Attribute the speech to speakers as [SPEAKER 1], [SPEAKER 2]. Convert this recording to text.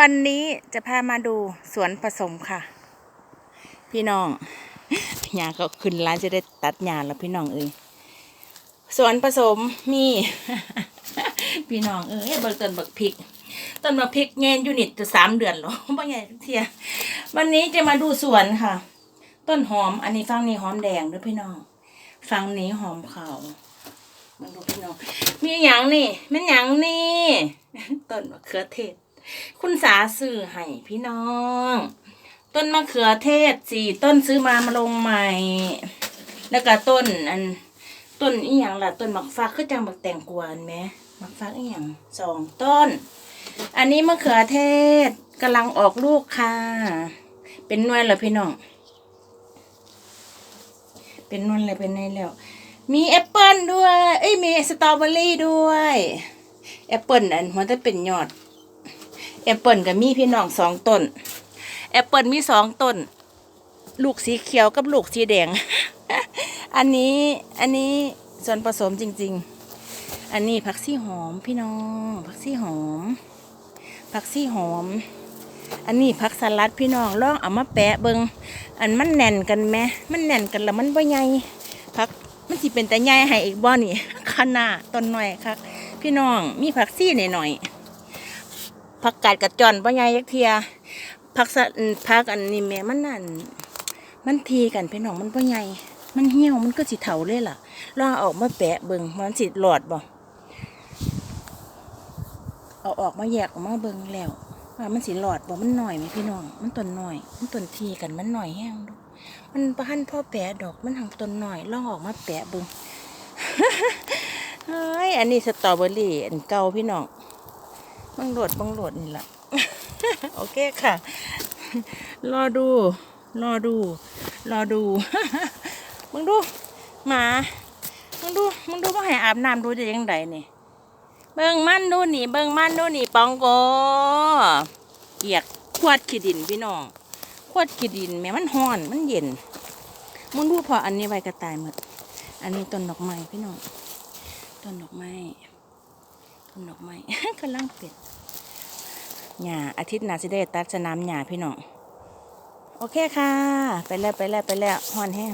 [SPEAKER 1] วันนี้จะพามาดูสวนผสมค่ะ พี่น้องหญ้าก็ขึ้นร้านจะได้ตัดหญ้าแล้วพี่น้องเอ้ยสวนผสมมี พี่น้องเอ้ยเบิกต้นบักพริกต้นบักพริกเงนยูนิดจะสามเดือนหรอบ่ใหญ่เทียวันนี้จะมาดูสวนค่ะ ต้นหอม อันนี้ฟังนี้หอมแดงด้วยพี่น้องฟังนี้หอมขาวมาดูพี่น้องมีอย่างนี่มันอย่างนี่ต้นมะเขือเทศ คุณสาซื้อให้พี่น้อง ต้นมะเขือเทศสี่ต้นซื้อมามาลงใหม่ แล้วก็ต้นอันต้นอีหยังล่ะต้นหมักฟักคือจังบักแตงกวนไหมหมักฟักอีหยังสองต้น อันนี้มะเขือเทศกำลังออกลูกค่ะ เป็นนวยเหรอพี่น้องเป็นนวลเลยเป็นในแล้ว มีแอปเปิลด้วย เอ้ยมีสตรอเบอรี่ด้วย แอปเปิลอันหัวจะเป็นยอด แอปเปิลกับมีพี่น้องสองต้น แอปเปิลมีสองต้น ลูกสีเขียวกับลูกสีแดง อันนี้อันนี้ส่วนผสมจริง ๆ อันนี้ผักซี่หอมพี่น้อง ผักซี่หอม ผักซี่หอม อันนี้ผักสลัดพี่น้องลองเอามาแปะเบิงอันมันแน่นกันไหมมันแน่นกันแล้วมันบ่ใหญ่ผักมันสิเป็นแต่ใหญ่ให้อีกบ่นี่ขนาดต้นหน่อยครับพี่น้องมีผักซี่หน่อยๆ ผักกาดกระจอนบ่ใหญ่ยักเทียผักสะผักอันนี้แม่มันนั่นมันทีกันพี่น้องมันบ่ใหญ่มันเหี่ยวมันก็สิเถาเลยล่ะลออาออกมาแปะเบิงมันสิหลอดบ่เอาออกมาแยกออกมาเบิงแล้วว่ามันสีหลอดบอกมันหน่อยไหมพี่น้อง มันต้นหน่อย มันต้นทีกันมันหน่อยแห้งดูมันประหันพ่อแปะดอกมันหังต้นหน่อยลองออกมาแปะเบึงเฮ้ยอันนี้สตรอเบอรี่อันเก่าพี่น้อง บังโหลดบังโหลดนี่แหละโอเคค่ะ รอดู รอดู รอดูมึงดูหมามึงดูมึงดูว่าให้อาบน้ำดูจะยังไงนี่เบิ่งมันดูนี่เบิ่งมันดูนี่ปองโกเกียกขวดขี้ดินพี่น้องขวดขี้ดินแม่มันห้อนมันเย็นมึงดูพออันนี้ใบกระต่ายหมดอันนี้ต้นดอกไม้พี่น้องต้นดอกไม้ ต้นดอกไม้ กำลังเป็ดหญ้าอาทิตย์หนาสิได้ตัดสนามหญ้าพี่น้อง โอเคค่ะ ไปแล้วไปแล้วไปแล้วห้อนแห้ง